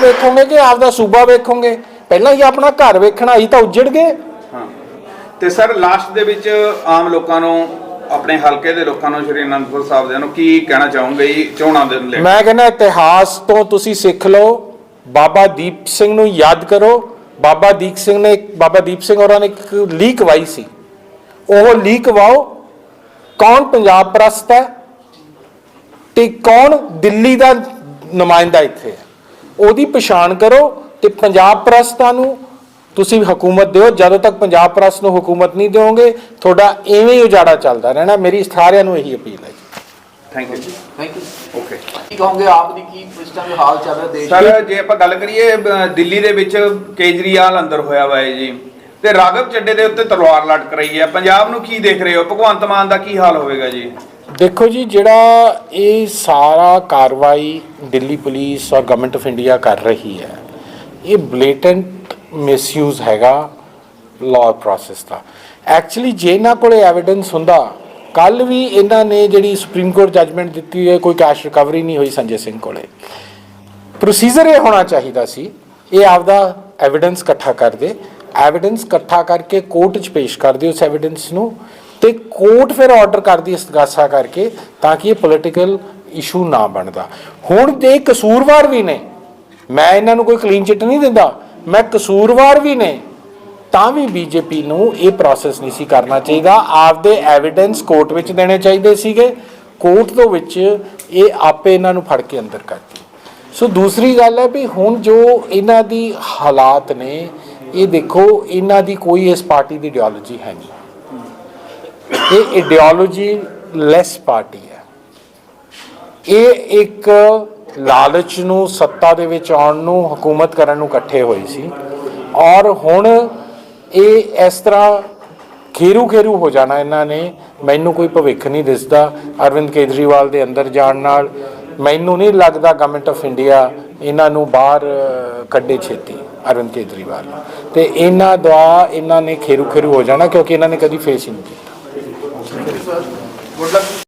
ਵੇਖੋਗੇ ਕਿ ਆਪਦਾ ਸੂਬਾ ਵੇਖੋਗੇ? ਪਹਿਲਾਂ ਹੀ ਆਪਣਾ ਘਰ ਵੇਖਣਾ ਹੀ ਤਾਂ ਉੱਜੜ ਗਏ। ਹਾਂ। ਤੇ ਸਰ ਲਾਸਟ ਦੇ ਵਿੱਚ ਆਮ ਲੋਕਾਂ ਨੂੰ ਆਪਣੇ ਹਲਕੇ ਦੇ ਲੋਕਾਂ ਨੂੰ ਸ਼੍ਰੀ ਅਨੰਦਪੁਰ ਸਾਹਿਬ ਦੇ ਨੂੰ ਕੀ ਕਹਿਣਾ ਚਾਹੋਗੇ ਜੀ ਚੋਣਾਂ ਦੇ ਲਈ ਮੈਂ ਕਹਿੰਦਾ ਇਤਿਹਾਸ ਤੋਂ ਤੁਸੀਂ ਸਿੱਖ ਲਓ। ਬਾਬਾ ਦੀਪ ਸਿੰਘ ਨੂੰ ਯਾਦ ਕਰੋ। ਬਾਬਾ ਦੀਪ ਸਿੰਘ ਨੇ ਬਾਬਾ ਦੀਪ ਸਿੰਘ ਹੋਰਾਂ ਨੇ ਇੱਕ ਲੀਕ ਵਾਈ ਸੀ। ਉਹ ਲੀਕ ਵਾਓ। ਕੌਣ ਪੰਜਾਬ ਪ੍ਰਸਤ ਹੈ? ਤੇ ਕੌਣ ਦਿੱਲੀ ਦਾ ਨੁਮਾਇੰਦਾ ਇੱਥੇ? ਉਹਦੀ ਪਛਾਣ ਕਰੋ ਤੇ ਪੰਜਾਬ ਪ੍ਰਸਤਾਂ ਨੂੰ ਤੁਸੀਂ ਹਕੂਮਤ ਦਿਓ। ਜਦੋਂ ਤੱਕ ਪੰਜਾਬ ਪ੍ਰਸਤ ਨੂੰ ਹਕੂਮਤ ਨਹੀਂ ਦਿਓਗੇ ਤੁਹਾਡਾ ਐਵੇਂ ਹੀ ਉਜਾੜਾ ਚੱਲਦਾ ਰਹਿਣਾ। ਮੇਰੀ ਸਾਰਿਆਂ ਨੂੰ ਇਹੀ ਅਪੀਲ ਹੈ ਜੀ। ਥੈਂਕ ਯੂ ਜੀ ਥੈਂਕ ਯੂ ਓਕੇ ਕੀ ਕਹੋਗੇ ਆਪ ਦੀ ਕੀ ਇਸ ਟਾਈਮ ਹਾਲ ਚੱਲ ਰਿਹਾ ਦੇਸ਼ ਸਰ ਜੇ ਆਪਾਂ ਗੱਲ ਕਰੀਏ ਦਿੱਲੀ ਦੇ ਵਿੱਚ ਕੇਜਰੀਵਾਲ ਅੰਦਰ ਹੋਇਆ ਵਾ ਹੈ ਜੀ। ਤੇ ਰਾਘਵ ਚੱਡੇ ਦੇ ਉੱਤੇ ਤਲਵਾਰ ਲਟਕ ਰਹੀ ਹੈ। ਪੰਜਾਬ ਨੂੰ ਕੀ ਦੇਖ ਰਹੇ ਹੋ? ਭਗਵੰਤ ਮਾਨ ਦਾ ਕੀ ਹਾਲ ਹੋਵੇਗਾ ਜੀ? ਦੇਖੋ ਜੀ, ਜਿਹੜਾ ਇਹ ਸਾਰਾ ਕਾਰਵਾਈ ਦਿੱਲੀ ਪੁਲਿਸ ਔਰ ਗਵਰਨਮੈਂਟ ਆਫ ਇੰਡੀਆ ਕਰ ਰਹੀ ਹੈ, ਇਹ ਬਲੇਟੈਂਟ ਮਿਸਯੂਜ਼ ਹੈਗਾ ਲਾਅ ਪ੍ਰੋਸੈਸ ਦਾ। ਐਕਚੁਅਲੀ ਜੇ ਇਹਨਾਂ ਕੋਲੇ ਐਵੀਡੈਂਸ ਹੁੰਦਾ, ਕੱਲ ਵੀ ਇਹਨਾਂ ਨੇ ਜਿਹੜੀ ਸੁਪਰੀਮ ਕੋਰਟ ਜੱਜਮੈਂਟ ਦਿੱਤੀ ਹੈ, ਕੋਈ ਕੈਸ਼ ਰਿਕਵਰੀ ਨਹੀਂ ਹੋਈ ਸੰਜੇ ਸਿੰਘ ਕੋਲੇ। ਪ੍ਰੋਸੀਜਰ ਇਹ ਹੋਣਾ ਚਾਹੀਦਾ ਸੀ, ਇਹ ਆਪਦਾ ਐਵੀਡੈਂਸ ਇਕੱਠਾ ਕਰਦੇ ਐਵੀਡੈਂਸ ਇਕੱਠਾ ਕਰਕੇ ਕੋਰਟ 'ਚ ਪੇਸ਼ ਕਰਦੇ ਉਸ ਐਵੀਡੈਂਸ ਨੂੰ। ਤੇ ਕੋਰਟ ਫਿਰ ਆਰਡਰ ਕਰਦੀ ਇਸ ਗਾਸਾ ਕਰਕੇ ਤਾਂ ਕਿ ਇਹ ਪੋਲੀਟੀਕਲ ਇਸ਼ੂ ਨਾ ਬਣਦਾ। ਹੁਣ ਦੇ ਕਸੂਰਵਾਰ ਵੀ ਨੇ। ਮੈਂ ਇਹਨਾਂ ਨੂੰ ਕੋਈ ਕਲੀਨ ਚਿੱਟ ਨਹੀਂ ਦਿੰਦਾ। ਮੈਂ ਕਸੂਰਵਾਰ ਵੀ ਨੇ। ਤਾਂ ਵੀ ਬੀਜੇਪੀ ਨੂੰ ਇਹ ਪ੍ਰੋਸੈਸ ਨਹੀਂ ਸੀ ਕਰਨਾ ਚਾਹੀਦਾ। ਆਪਦੇ ਐਵੀਡੈਂਸ ਕੋਰਟ ਵਿੱਚ ਦੇਣੇ ਚਾਹੀਦੇ ਸੀਗੇ। ਕੋਰਟ ਤੋਂ ਵਿੱਚ ਇਹ ਆਪੇ ਇਹਨਾਂ ਨੂੰ ਫੜ ਕੇ ਅੰਦਰ ਕਰਤੀ ਸੋ ਦੂਸਰੀ ਗੱਲ ਹੈ ਵੀ ਹੁਣ ਜੋ ਇਹਨਾਂ ਦੀ ਹਾਲਾਤ ਨੇ, ਇਹ ਦੇਖੋ, ਇਹਨਾਂ ਦੀ ਕੋਈ ਇਸ ਪਾਰਟੀ ਦੀ ਇਡੀਓਲੋਜੀ ਹੈ ਨਹੀਂ। ਇਹ ਆਈਡੀਓਲੋਜੀ ਲੈਸ ਪਾਰਟੀ ਹੈ। ਇਹ ਇੱਕ ਲਾਲਚ ਨੂੰ, ਸੱਤਾ ਦੇ ਵਿੱਚ ਆਉਣ ਨੂੰ, ਹਕੂਮਤ ਕਰਨ ਨੂੰ ਇਕੱਠੇ ਹੋਏ ਸੀ। ਔਰ ਹੁਣ ਇਹ ਇਸ ਤਰ੍ਹਾਂ ਖੇਰੂ ਖੇਰੂ ਹੋ ਜਾਣਾ ਇਹਨਾਂ ਨੇ। ਮੈਨੂੰ ਕੋਈ ਭਵਿੱਖ ਨਹੀਂ ਦਿਸਦਾ। ਅਰਵਿੰਦ ਕੇਜਰੀਵਾਲ ਦੇ ਅੰਦਰ ਜਾਣ ਨਾਲ ਮੈਨੂੰ ਨਹੀਂ ਲੱਗਦਾ ਗਵਰਨਮੈਂਟ ਆਫ ਇੰਡੀਆ ਇਹਨਾਂ ਨੂੰ ਬਾਹਰ ਕੱਢੇ ਛੇਤੀ, ਅਰਵਿੰਦ ਕੇਜਰੀਵਾਲ ਨੂੰ। ਤੇ ਇਹਨਾਂ ਦਾ, ਇਹਨਾਂ ਨੇ ਖੇਰੂ ਖੇਰੂ ਹੋ ਜਾਣਾ ਕਿਉਂਕਿ ਇਹਨਾਂ ਨੇ ਕਦੀ ਫੇਸ ਹੀ ਨਹੀਂ ਕੀਤਾ। Good luck